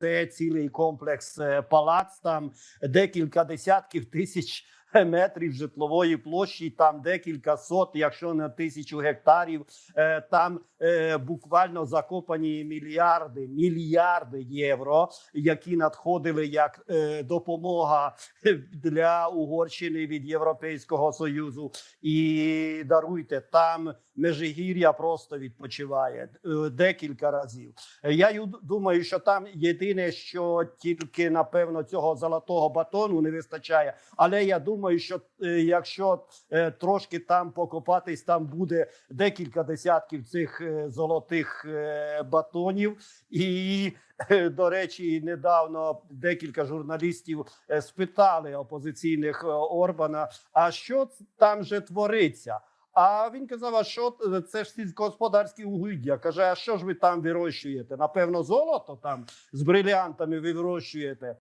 Це цілий комплекс е, палац, там декілька десятків тисяч метрів житлової площі, там декілька сот, якщо не тисячу гектарів. Е, Там е, буквально закопані мільярди, мільярди євро, які надходили як е, допомога для Угорщини від Європейського союзу. І даруйте там Межигір'я просто відпочиває декілька разів. Я думаю, що там єдине, що тільки напевно цього золотого батону не вистачає. Але я думаю, що е, якщо е, трошки там покопатись, там буде декілька десятків цих е, золотих батонів. І до речі, недавно декілька журналістів спитали опозиційних Орбана: а що там же твориться? А він казав: а що це ж сільськогосподарські угіддя? Каже, а що ж ви там вирощуєте? Напевно, золото там з брилянтами ви вирощуєте.